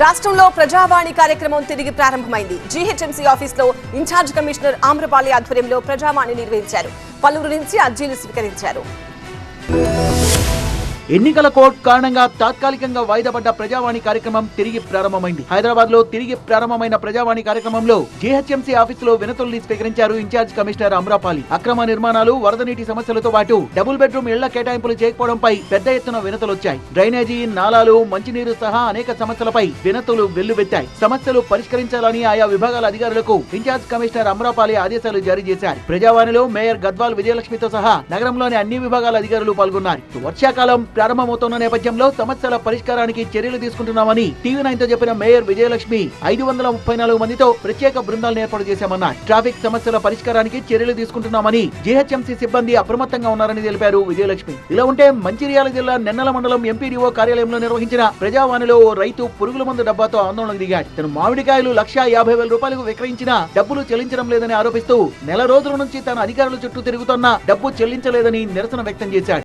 రాష్ట్రంలో ప్రజావాణి కార్యక్రమం తిరిగి ప్రారంభమైంది. జీహెచ్ఎంసీ ఆఫీసులో ఇన్ఛార్జ్ కమిషనర్ ఆమ్రపాలి ఆధ్వర్యంలో ప్రజావాణి నిర్వహించారు. పలువురు నుంచి అర్జీలు స్వీకరించారు. ఎన్నికల కోడ్ కారణంగా తాత్కాలికంగా వాయిదా పడ్డ ప్రజావాణి కార్యక్రమం తిరిగి ప్రారంభమైంది. హైదరాబాద్లో తిరిగి ప్రారంభమైన ప్రజావాణి కార్యక్రమంలో జీహెచ్ఎంసీ ఆఫీసులో వినతుల్ని స్వీకరించారు ఇన్ఛార్జ్ కమిషనర్ అమ్రాపాలి. అక్రమ నిర్మాణాలు వరద నీటి సమస్యలతో పాటు డబుల్ బెడ్రూమ్ ఇళ్ళ కేటాయింపులు చేయకపోవడంపై పెద్ద ఎత్తున వినతులొచ్చాయి. డ్రైనేజీ నాలాలు మంచినీరు సహా అనేక సమస్యలపై వినతులు వెల్లువెత్తాయి. సమస్యలు పరిష్కరించాలని ఆయా విభాగాల అధికారులకు ఇన్ఛార్జ్ కమిషనర్ అమ్రాపాలి ఆదేశాలు జారీ చేశారు. ప్రజావాణిలో మేయర్ గద్వాల్ విజయలక్ష్మితో సహా నగరంలోని అన్ని విభాగాల అధికారులు పాల్గొన్నారు. వర్షాకాలం ప్రారంభమవుతున్న నేపథ్యంలో సమస్యల పరిష్కారానికి చర్యలు తీసుకుంటున్నామని టీవీ నైన్తో చెప్పిన మేయర్ విజయలక్ష్మి ఐదు వందల ముప్పై నాలుగు మందితో ప్రత్యేక బృందాలను ఏర్పాటు చేశామన్నారు. ట్రాఫిక్ సమస్యల పరిష్కారానికి చర్యలు తీసుకుంటున్నామని జీహెచ్ఎంసీ సిబ్బంది అప్రమత్తంగా ఉన్నారని తెలిపారు విజయలక్ష్మి. ఇలా ఉంటే మంచిర్యాల జిల్లా నెన్నల మండలం ఎంపీడీఓ కార్యాలయంలో నిర్వహించిన ప్రజావాణిలో ఓ రైతు పురుగుల మందు డబ్బాతో ఆందోళనకు దిగాడు. తను మామిడికాయలు లక్ష యాభై వేల రూపాయలకు విక్రయించిన డబ్బులు చెల్లించడం లేదని ఆరోపిస్తూ నెల రోజుల నుంచి తన అధికారుల చుట్టూ తిరుగుతున్న డబ్బు చెల్లించలేదని నిరసన వ్యక్తం చేశాడు.